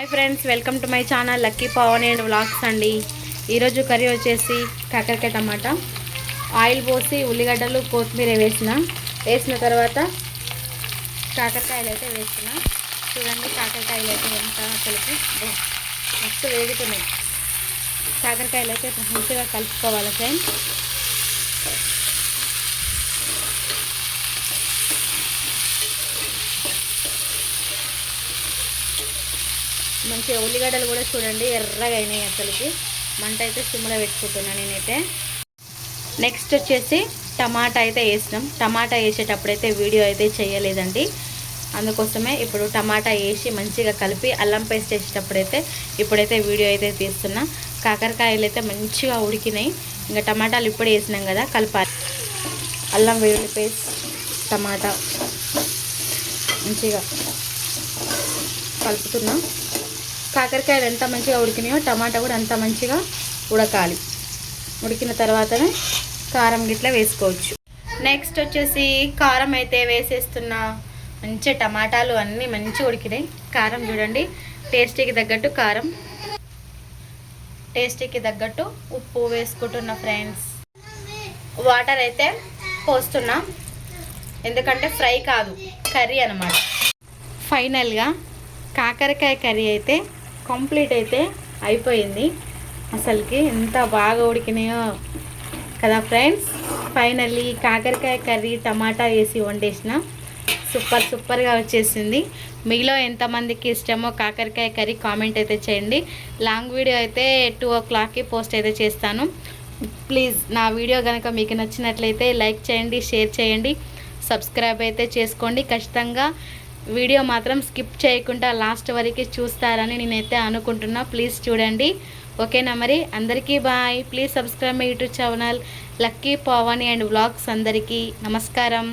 Hi friends welcome to my channel Lucky Pavan and vlogs అండి. ఈరోజు curry వచ్చేసి కాకరకాయ టమాటా. ఆయిల్ పోసి ఉల్లిగడ్డలు కొత్తిమీర వేసిన. వేసిన తర్వాత కాకరకాయలు అయితే వేసిన. చూడండి కాకరకాయలు అయితే ఎంత కలిపి. మస్తు వేగుతున్నాయి. కాకరకాయలు అయితే మంచిగా కలుపుకోవాలి ఫ్రెండ్స్ మంచిగా ఉల్లిగడ్డలు కూడా చూడండి ఎర్రగా అయినాయి అసలుకి. మంట అయితే సిమ్లో పెట్టుకుంటున్నాను నేనైతే. నెక్స్ట్ వచ్చేసి టమాటా అయితే వేసినాం. టమాటా వేసేటప్పుడైతే వీడియో అయితే చేయలేదండి. అందుకోసమే ఇప్పుడు టమాటా వేసి మంచిగా కలిపి అల్లం పేస్ట్ వేసేటప్పుడైతే ఇప్పుడైతే వీడియో అయితే తీస్తున్నా. కాకరకాయలు అయితే మంచిగా ఉడికినాయి. ఇంకా టమాటాలు ఇప్పుడు వేసినాం కదా కలపాలి. అల్లం వెల్లుల్లి పేస్ట్ టమాటా. మంచిగా కలుపుతున్నాం. కాకరకాయలు ఎంత మంచిగా ఉడికినాయో టమాటా కూడా అంత మంచిగా ఉడకాలి. ఉడికిన తర్వాతనే కారం గిట్లా వేసుకోవచ్చు. నెక్స్ట్ వచ్చేసి కారం అయితే వేసేస్తున్నా. మంచి టమాటాలు అన్నీ మంచిగా ఉడికినాయి. కారం చూడండి టేస్టీకి తగ్గట్టు కారం. టేస్టీకి తగ్గట్టు ఉప్పు వేసుకుంటున్నా ఫ్రెండ్స్. వాటర్ అయితే పోస్తున్నా. ఎందుకంటే ఫ్రై కాదు కర్రీ అనమాట ఫైనల్గా కాకరకాయ కర్రీ అయితే కంప్లీట్ అయితే అయిపోయింది. అసలుకి ఎంత బాగా ఉడికినాయో కదా ఫ్రెండ్స్. ఫైనల్లీ కాకరకాయ కర్రీ టమాటా వేసి వండేసిన. సూపర్ సూపర్గా వచ్చేసింది. మీలో ఎంతమందికి ఇష్టమో కాకరకాయ కర్రీ కామెంట్ అయితే చేయండి. లాంగ్ వీడియో అయితే టూ ఓ క్లాక్కి పోస్ట్ అయితే చేస్తాను. ప్లీజ్ నా వీడియో కనుక మీకు నచ్చినట్లయితే లైక్ చేయండి షేర్ చేయండి సబ్స్క్రైబ్ అయితే చేసుకోండి. ఖచ్చితంగా వీడియో మాత్రం స్కిప్ చేయకుండా లాస్ట్ వరకు చూస్తారని నేనైతే అనుకుంటున్నా. ప్లీజ్ చూడండి. ఓకేనా మరి? అందరికీ bye. Please subscribe my YouTube channel Lucky Pavan and vlogs అందరికీ నమస్కారం.